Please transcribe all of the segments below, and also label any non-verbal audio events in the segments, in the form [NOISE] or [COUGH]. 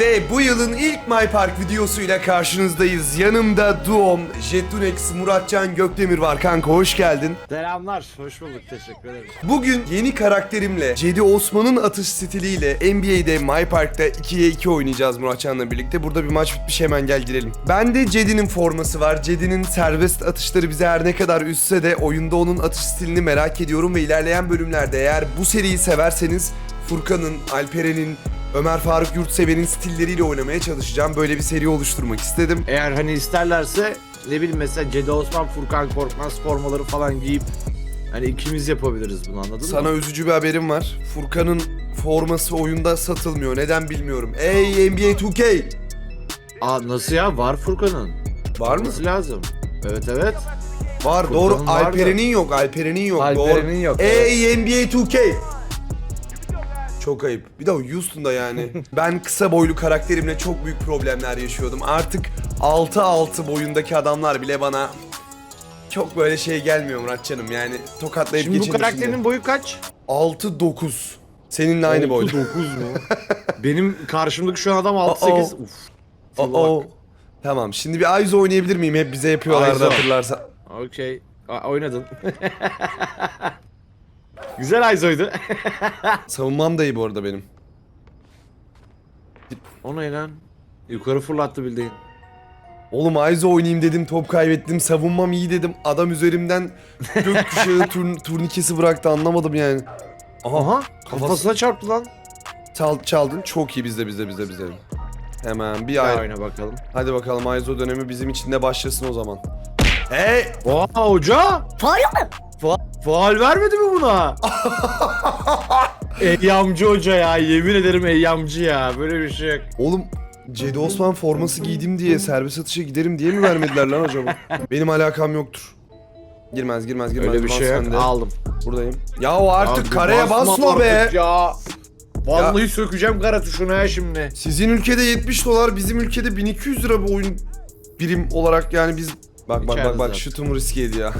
Ve bu yılın ilk My Park videosuyla karşınızdayız. Yanımda Duom, Jetunex, Muratcan Gökdemir var. Kanka hoş geldin. Selamlar, hoş bulduk, teşekkür ederim. Bugün yeni karakterimle, Cedi Osman'ın atış stiliyle NBA'de My Park'ta 2'ye 2 oynayacağız Muratcan'la birlikte. Burada bir maç bitmiş hemen gel girelim. Bende Cedi'nin forması var. Cedi'nin serbest atışları bize her ne kadar üstse de oyunda onun atış stilini merak ediyorum ve ilerleyen bölümlerde eğer bu seriyi severseniz Furkan'ın, Alperen'in, Ömer Faruk Yurtseven'in stilleriyle oynamaya çalışacağım. Böyle bir seri oluşturmak istedim. Eğer hani isterlerse ne bileyim mesela Cedi Osman, Furkan Korkmaz formaları falan giyip hani ikimiz yapabiliriz bunu anladın Sana mı? üzücü bir haberim var. Furkan'ın forması oyunda satılmıyor. Neden bilmiyorum. Ey NBA 2K! Aa nasıl ya? Var Furkan'ın. Var mı? Nasıl lazım? Evet evet. Var Furkan'ın doğru. var da. Alperen'in yok. Alperen'in yok. Alperen'in doğru. yok, Ey NBA 2K! Çok ayıp. Bir de o Houston'da yani. [LAUGHS] ben kısa boylu karakterimle çok büyük problemler yaşıyordum. Artık 6-6 boyundaki adamlar bile bana çok böyle şey gelmiyor Muratcanım. Yani tokatlayıp Şimdi bu geçin karakterin boyu kaç? 6-9. Seninle aynı boyda. 9 mu? [LAUGHS] Benim karşımdaki şu an adam 6-8. Uh-oh. Uf. Oo. Tamam şimdi bir Aizo oynayabilir miyim? Hep bize yapıyorlardı Aizo. hatırlarsa. Okey. Aa, Oynadın. [LAUGHS] Güzel Ayzo'ydu. [LAUGHS] Savunmam da iyi bu arada benim. o ne lan? Yukarı fırlattı bildiğin. Oğlum Aizo oynayayım dedim top kaybettim. Savunmam iyi dedim. Adam üzerimden gökkuşağı [LAUGHS] turn turnikesi bıraktı anlamadım yani. Aha, Aha kafası- kafasına çarptı lan. çal çaldın çok iyi bizde bizde bizde bizde. Hemen bir Bir ay. oyna bakalım. Hadi bakalım Aizo dönemi bizim için de başlasın o zaman. Hey! Aa hoca! Mu? Fa- faal vermedi mi buna? [LAUGHS] Eyyamcı hoca ya yemin ederim eyyamcı ya böyle bir şey yok. Oğlum Cedi Osman forması giydim diye serbest atışa giderim diye mi vermediler lan acaba? Benim alakam yoktur. Girmez girmez girmez. Öyle bir Bas şey yok aldım. Buradayım. Ya o artık Ya kareye basma be. artık Ya. Vallahi sökeceğim kara tuşunu ya şimdi. Sizin ülkede 70 dolar, bizim ülkede 1200 lira bu oyun birim olarak yani biz... Bak bak bak bak şutumu riske ediyor.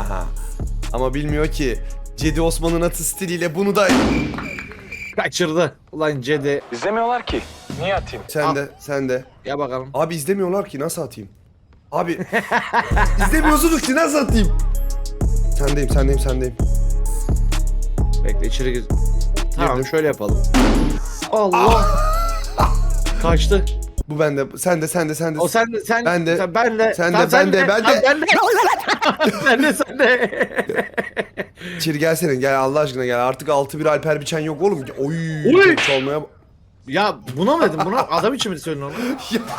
[LAUGHS] Ama bilmiyor ki Cedi Osman'ın atı stiliyle bunu da... Kaçırdı. Ulan Cedi. İzlemiyorlar ki. Niye atayım? Sen de, sen de. Ya bakalım. Abi izlemiyorlar ki nasıl atayım? Abi [LAUGHS] izlemiyorsunuz ki nasıl atayım? Sendeyim, sendeyim, sendeyim. Bekle içeri gir. Tamam Girdim. şöyle yapalım. Allah. Kaçtı. Bu bende, sen de, sen de, sen de. O sen de sen Ben de. sen, ben de Sen de, Tamam, ben de, ben de. Tamam, ben de [LAUGHS] sen de sen de İçeri gelsene, gel Allah aşkına gel. Artık 6-1 Alper Biçen yok oğlum. Oy, Oy! çalmaya... Ya buna mı dedim? Buna adam için mi söyledin onu?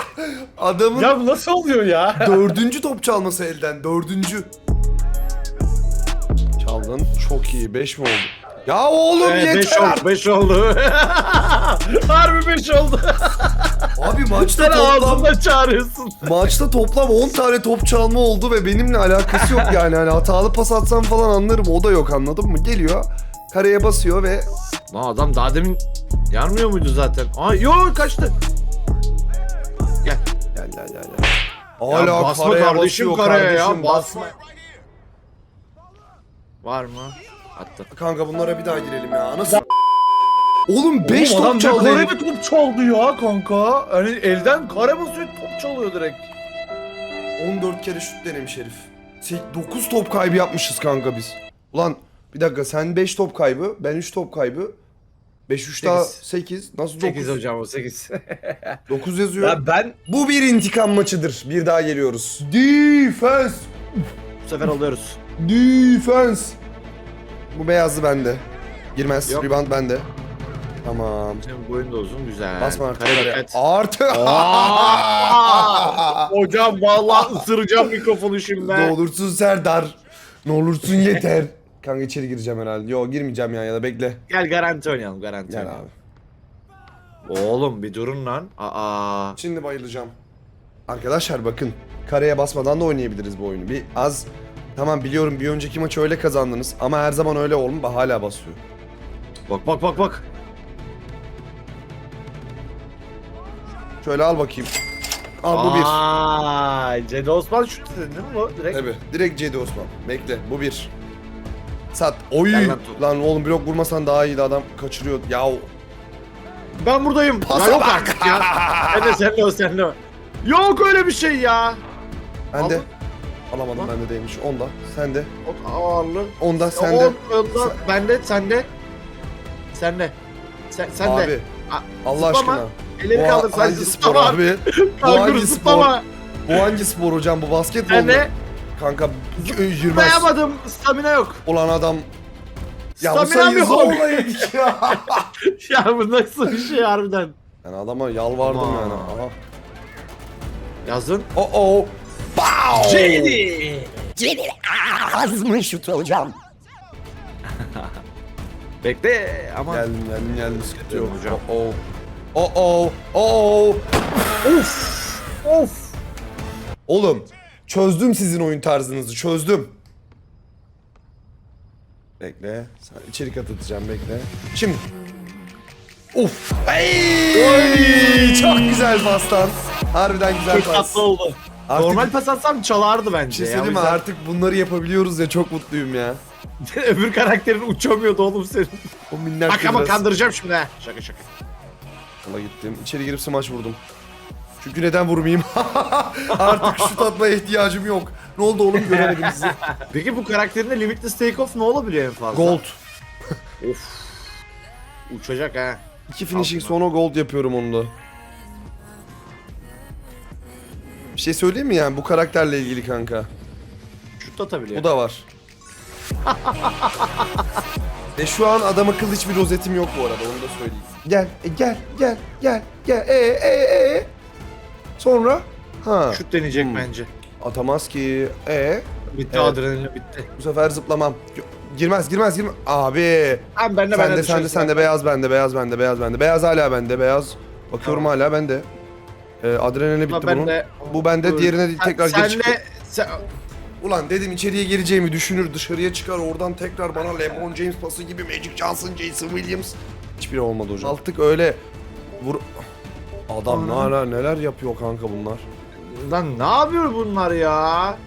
[LAUGHS] Adamın bu nasıl oluyor ya? Dördüncü top çalması elden. Dördüncü. Çaldın. Çok iyi. Beş mi oldu? Ya oğlum Ee, yeter 5 artık. oldu, 5 oldu. [LAUGHS] Harbi 5 oldu. Abi maçta Sen toplam ağzında çağırıyorsun. maçta toplam 10 tane top çalma oldu ve benimle alakası yok yani. Hani hatalı pas atsam falan anlarım. O da yok anladın mı? Geliyor. Kareye basıyor ve Lan adam daha demin yanmıyor muydu zaten? Ay yok kaçtı. Gel. gel gel gel gel. Ya Hala basma kareye kardeşim basıyor kareye ya, basma. Var mı? Attı. Kanka bunlara bir daha girelim ya. Nasıl? Oğlum 5 Oğlum adam top çaldı. ne herif. kare bir top çaldı ya kanka. Hani elden kare basıyor top çalıyor direkt. 14 kere şut denemiş herif. 9 top kaybı yapmışız kanka biz. Ulan bir dakika sen 5 top kaybı, ben 3 top kaybı. 5 3 daha Sekiz. 8. Nasıl 8 9? hocam o 8. 9 [LAUGHS] yazıyor. Ya ben Bu bir intikam maçıdır. Bir daha geliyoruz. Defense. Bu sefer alıyoruz. Defense. Bu beyazlı bende. Girmez. Yok. Rebound bende. Tamam. Senin boyun da uzun güzel. Basma artık. Kare dikkat. Artı. [LAUGHS] Hocam vallahi ısıracağım mikrofonu şimdi. ne olursun Serdar. Ne olursun yeter. Kanka içeri gireceğim herhalde. Yo girmeyeceğim ya ya da bekle. Gel garanti oynayalım garanti. Gel oynayalım. abi. Oğlum bir durun lan. Aa. Şimdi bayılacağım. Arkadaşlar bakın. Kareye basmadan da oynayabiliriz bu oyunu. Bir az Tamam biliyorum bir önceki maçı öyle kazandınız ama her zaman öyle olmuyor. Hala basıyor. Bak bak bak bak. Şöyle al bakayım. Al bu bir. Aa, Cedi Osman şut dedin değil mi bu? Direkt. Tabii. Direkt Cedi Osman. Bekle. Bu bir. Sat. Oy. Gel lan top. Lan oğlum blok vurmasan daha iyiydi adam. Kaçırıyor. Ya Ben buradayım. Pasa ya yok bak. artık ya. sen de sen de o sen de o. Yok öyle bir şey ya. Ben de. Aldın. Alamadım Bak. bende değilmiş. Onda. Sende. O ağırlığı. Onda sende. O, onda, bende, sende. Sende. Sen, sen Abi. Allah zıplama. aşkına. Elleri kaldır hangi sadece spor zıplama. abi? [LAUGHS] Bu hangi spor? Bu hangi spor hocam? Bu basketbol Ben mu? Kanka yürümez. zıplayamadım. Stamina yok. Ulan adam. Ya bu Stamina sayıyı yok. zorla yedik [LAUGHS] ya. ya bu nasıl bir şey harbiden. Yani adama yalvardım Aman. yani. Aha. Yazın. Oh oh. Pow! JD. Ağzımı şut hocam. Bekle ama. Geldim geldim geldim sıkıntı yok. Hocam. Oh oh. Oh oh. Oh oh. Of. Of. Oğlum çözdüm sizin oyun tarzınızı çözdüm. Bekle. Sana içerik atacağım bekle. Şimdi. Uf. Ay! Çok güzel pastan. Harbiden güzel Çok pas. tatlı oldu. Artık Normal pas atsam çalardı bir bence. şey ya. söyleyeyim mi? O yüzden- Artık bunları yapabiliyoruz ya çok mutluyum ya. [LAUGHS] Öbür karakterin uçamıyordu oğlum senin. O minnak Bak ama biraz- kandıracağım şimdi ha. Şaka şaka. Sola gittim. İçeri girip smaç vurdum. Çünkü neden vurmayayım? [LAUGHS] Artık şut atmaya ihtiyacım yok. Ne oldu oğlum göremedim sizi. [LAUGHS] Peki bu karakterinde limitless takeoff ne olabiliyor en fazla? Gold. Of. Uçacak ha. İki finishing Altına. sonra gold yapıyorum onu da. Bir şey söyleyeyim mi yani bu karakterle ilgili kanka? Şut atabiliyor. Bu da var. [LAUGHS] Ve şu an adam akıllı hiçbir rozetim yok bu arada onu da söyleyeyim. Gel, e, gel, gel, gel, gel. E, e, e. Sonra? Ha. Şut deneyecek Hmm. bence. Atamaz ki. E. Bitti Evet. adrenalin bitti. Bu sefer zıplamam. Girmez, girmez, girmez. Abi. Abi ben de Sen de, sen de, sen de beyaz bende, beyaz bende, beyaz bende. Beyaz hala bende, beyaz. Bakıyorum hala bende. Ee, adrenalini bitti ben bunun. de. Bu bende, Dur. diğerine Sen- tekrar sen geri de- sen- Ulan dedim içeriye gireceğimi düşünür, dışarıya çıkar, oradan tekrar bana LeBron James pası gibi Magic Johnson, Jason Williams. Hiçbiri olmadı hocam. Artık öyle vur... Adam Ana. neler neler yapıyor kanka bunlar. Lan ne yapıyor bunlar ya?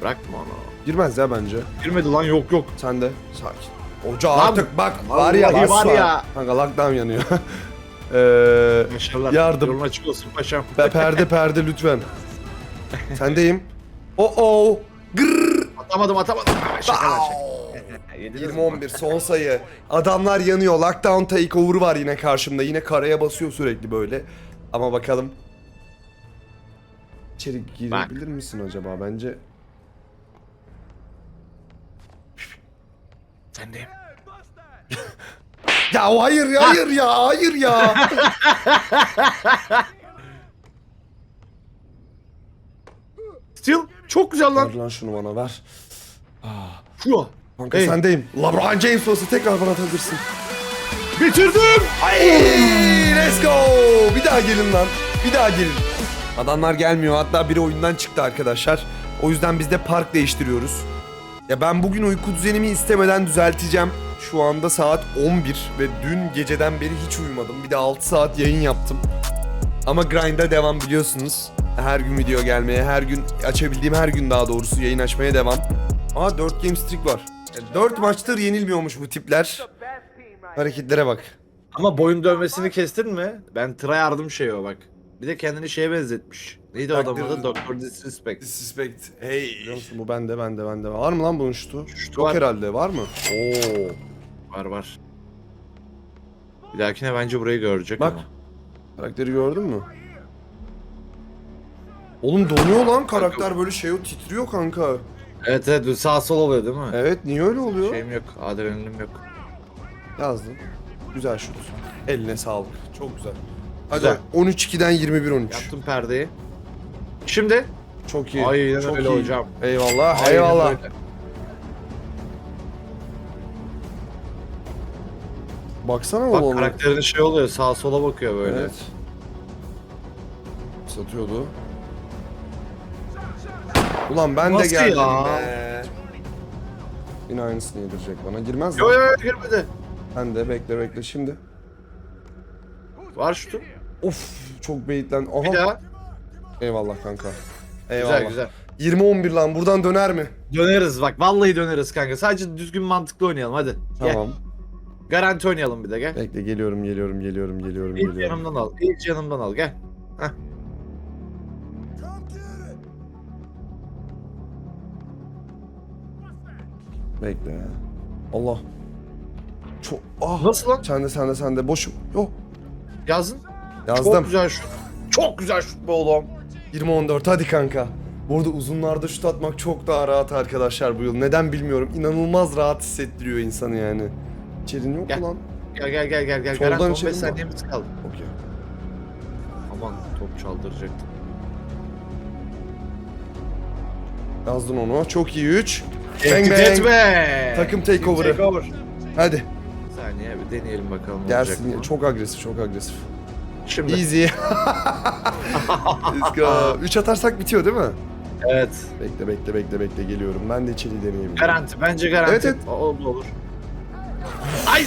Bırakma onu. Girmez ya bence. Girmedi lan yok yok. Sen de sakin. Hoca Lan, artık bak var ya var basma. ya. Kanka lockdown yanıyor. [LAUGHS] Eee... Başarılar. Yardım. Yolun açık olsun paşam. Be perde perde lütfen. [LAUGHS] Sendeyim. O o. Gırr. Atamadım atamadım. Şakalar şaka. Mi? 20-11 son sayı. Adamlar yanıyor. Lockdown takeover var yine karşımda. Yine karaya basıyor sürekli böyle. Ama bakalım. İçeri girebilir misin acaba? Bence Sendeyim. [LAUGHS] Ya o hayır ya hayır ya hayır ya. [LAUGHS] Still çok güzel ver lan. lan şunu bana ver. Şu. Kanka Hey. sendeyim. LeBron James olsa tekrar bana atabilirsin. Bitirdim. Ay, let's go. Bir daha gelin lan. Bir daha gelin. Adamlar gelmiyor. Hatta biri oyundan çıktı arkadaşlar. O yüzden biz de park değiştiriyoruz. Ya ben bugün uyku düzenimi istemeden düzelteceğim. Şu anda saat 11 ve dün geceden beri hiç uyumadım. Bir de 6 saat yayın yaptım. Ama grind'a devam biliyorsunuz. Her gün video gelmeye, her gün açabildiğim her gün daha doğrusu yayın açmaya devam. Aa 4 game streak var. 4 maçtır yenilmiyormuş bu tipler. Hareketlere bak. Ama boyun dövmesini kestin mi? Ben tıra yardım şey o bak. Bir de kendini şeye benzetmiş. Neydi o adamın adı? Doktor Disrespect. Disrespect. Hey. Biliyor musun bu bende bende bende. Var mı lan bunun şutu? Şutu Yok var. herhalde var mı? Oo. Var var. Bir dahakine bence burayı görecek Bak. ama. Karakteri gördün mü? Oğlum donuyor lan karakter böyle şey o titriyor kanka. Evet evet sağ sol oluyor değil mi? Evet niye öyle oluyor? Şeyim yok, adrenalinim yok. Yazdım. Güzel şut. Eline sağlık. Çok güzel. Hadi Güzel. 13-2'den 21-13. Yaptım perdeyi. Şimdi Çok iyi. Aynen Çok öyle iyi. hocam. Eyvallah. Aynen eyvallah. öyle. Baksana Bak oğlum. karakterin şey oluyor sağa sola bakıyor böyle. Evet. Satıyordu. Ulan ben de Nasıl geldim ya? be. Yine aynısını yedirecek bana. Girmez mi? Yo yo yo girmedi. Ben de bekle bekle şimdi. Var şutu. Of çok beyitlen. Bir Aha. daha. Eyvallah kanka. Eyvallah. Güzel güzel. 20-11 lan buradan döner mi? Döneriz bak vallahi döneriz kanka. Sadece düzgün mantıklı oynayalım hadi. Gel. Tamam. Garanti oynayalım bir de gel. Bekle geliyorum geliyorum geliyorum geliyorum İlk geliyorum. yanımdan al. İlk yanımdan al gel. Bekle. Allah. Çok ah. Nasıl lan? Sende sende sende boşum. Yok. Yazdın. Yazdım. Çok güzel şut. Çok güzel şut be oğlum. 20-14 hadi kanka. Burada uzunlarda şut atmak çok daha rahat arkadaşlar bu yıl. Neden bilmiyorum. İnanılmaz rahat hissettiriyor insanı yani. İçerin yok Gel. mu lan? Gel gel gel gel gel. Soldan Garanti içelim 15 mi? saniyemiz kaldı. Okey. Aman top çaldıracaktım. Yazdın onu. Çok iyi 3. Bang bang. etme. Takım takeover'ı. Takeover. Hadi. Bir saniye bir deneyelim bakalım ne Gelsin. olacak mı? Çok agresif, çok agresif. Şimdi. Easy. [LAUGHS] Let's go. 3 atarsak bitiyor değil mi? Evet. Bekle bekle bekle bekle geliyorum. Ben de içeri deneyebilirim. Garanti. Bence garanti. Evet, evet. O- Olur olur. Ay!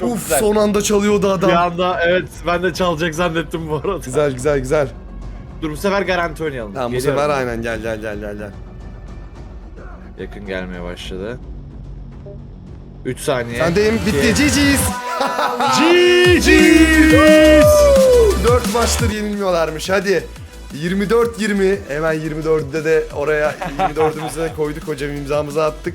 Çok Uf güzel. son anda çalıyordu adam. Bir anda evet ben de çalacak zannettim bu arada. Güzel güzel güzel. Dur bu sefer garanti oynayalım. Tamam bu Geliyorum. sefer aynen gel gel gel gel gel. Yakın gelmeye başladı. 3 saniye. Sendeyim bitti. GG's. GG's. 4 maçtır yenilmiyorlarmış hadi. 24-20 hemen 24'de de oraya 24'ümüzü de koyduk hocam imzamızı attık.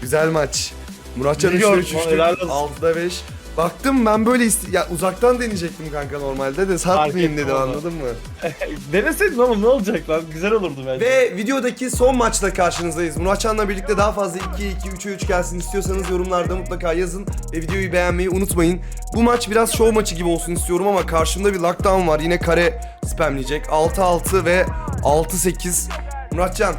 Güzel maç. Muratcan 3'te Biliyorum, 3 üçlük, helal olsun. 6'da 5. Baktım ben böyle iste- ya uzaktan deneyecektim kanka normalde de satmayayım ettim dedim onu. anladın mı? [LAUGHS] Deneseydin oğlum ne olacak lan? Güzel olurdu bence. Ve videodaki son maçla karşınızdayız. Muratcan'la birlikte daha fazla 2'ye 2, 3'e 3 gelsin istiyorsanız yorumlarda mutlaka yazın ve videoyu beğenmeyi unutmayın. Bu maç biraz show maçı gibi olsun istiyorum ama karşımda bir lockdown var. Yine kare spamleyecek. 6-6 ve 6-8. Muratcan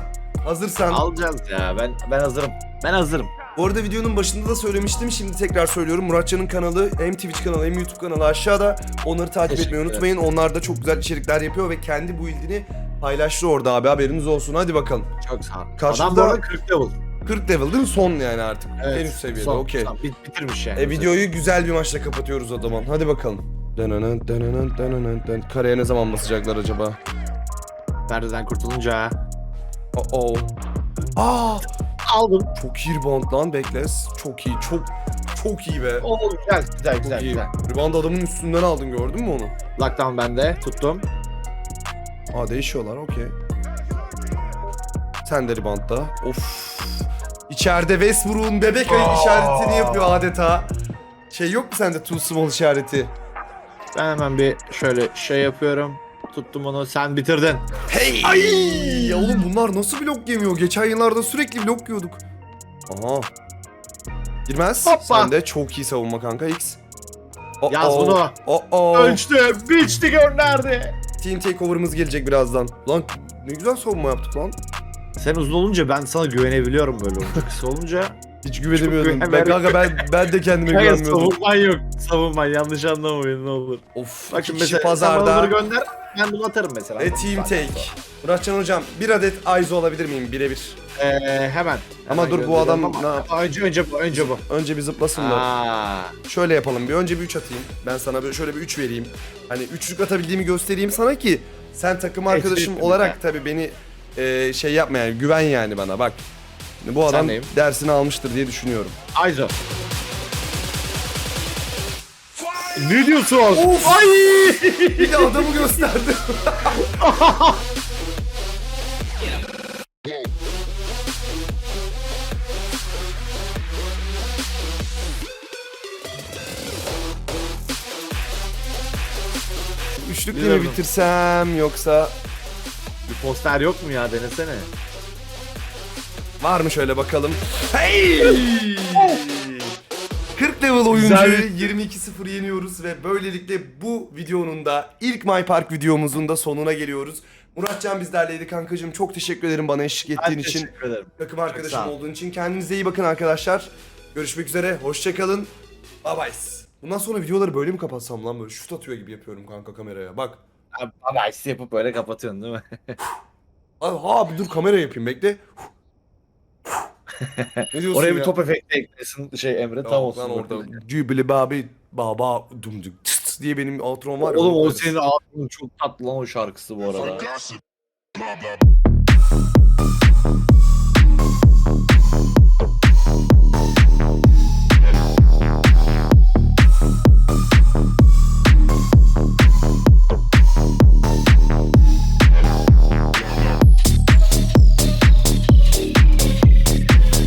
hazırsan. Alacağız ya ben ben hazırım. Ben hazırım. Bu arada videonun başında da söylemiştim. Şimdi tekrar söylüyorum. Muratcan'ın kanalı hem Twitch kanalı hem YouTube kanalı aşağıda. Onları takip etmeyi unutmayın. Onlar da çok güzel içerikler yapıyor ve kendi build'ini paylaştı orada abi haberiniz olsun. Hadi bakalım. Çok sağ ol. Karşımda- Adam bu arada 40 level. 40 level değil mi? Son yani artık. en üst seviyede. Okey. bitirmiş yani. E videoyu güzel bir maçla kapatıyoruz o zaman. Hadi bakalım. Dönönön, dönönön, dön. Kareye ne zaman basacaklar acaba? Perdeden kurtulunca. Oh oh. Aa! Aldım. Çok iyi rebound lan Bekles. Çok iyi. Çok çok iyi be. Oo güzel güzel Çok güzel iyi. güzel. Rebound adamın üstünden aldın gördün mü onu? Lockdown bende. Tuttum. Aa değişiyorlar okey. Sen de reboundda. Of. İçeride Westbrook'un bebek ayı işaretini yapıyor adeta. Şey yok mu sende too small işareti? Ben hemen bir şöyle şey yapıyorum. Tuttum onu. Sen bitirdin. Hey! Ay! Oğlum bunlar nasıl blok yemiyor? Geçen yıllarda sürekli blok yiyorduk. Aha. Girmez. Hoppa. Sen de çok iyi savunma kanka X. Oh Yaz oh. bunu. Oh oh. Ölçtü. Biçti gönderdi. Team takeover'ımız gelecek birazdan. Lan ne güzel savunma yaptık lan. Sen uzun olunca ben sana güvenebiliyorum böyle olunca. Kısa olunca Hiç güvenemiyordum. güven Ben kanka ben ben de kendime Kanka güvenmiyordum. savunman yok. Savunman yanlış anlamayın ne olur. Of. Bak şimdi mesela pazarda. bunu gönder. Ben bunu atarım mesela. Ve team take. Muratcan hocam bir adet Aizo alabilir miyim? Birebir. Ee, hemen. Ama Hemen dur, bu gönderiyorum adam ama- ne yap- Önce önce bu önce bu. Önce bir zıplasın da. Aa, Şöyle yapalım bir önce bir 3 atayım. Ben sana böyle şöyle bir 3 vereyim. Hani üçlük atabildiğimi göstereyim sana ki sen takım arkadaşım olarak tabii beni e, şey yapma yani güven yani bana bak. Bu adam Sendeyim. dersini almıştır diye düşünüyorum. Aizo. Ne diyorsun? Of! Ay! bir de adamı gösterdi. Üçlükle mi Bilmiyorum. bitirsem yoksa Bir poster yok mu ya denesene. Var mı şöyle bakalım. Hey! 40 level oyuncuyu Güzel. 22-0 yeniyoruz ve böylelikle bu videonun da ilk My Park videomuzun da sonuna geliyoruz. Muratcan bizlerleydi kankacığım. Çok teşekkür ederim bana eşlik Ben ettiğin için. teşekkür ederim. Takım arkadaşım olduğun için. Kendinize iyi bakın arkadaşlar. Görüşmek üzere. Hoşçakalın. Bye bye. Bundan sonra videoları böyle mi kapatsam lan böyle şut atıyor gibi yapıyorum kanka kameraya. Bak. Abi, abi yapıp böyle kapatıyorsun değil mi? Abi, abi dur kamera yapayım bekle. Ne diyorsun Oraya ya? bir top efekti eklesin şey Emre tam Tamam, olsun. lan orada cübili babi baba dumduk tıs tıs diye benim outrom var ya. Oğlum onu o koyarız. senin ağzının çok tatlı lan o şarkısı bu arada. Gossip, blah blah.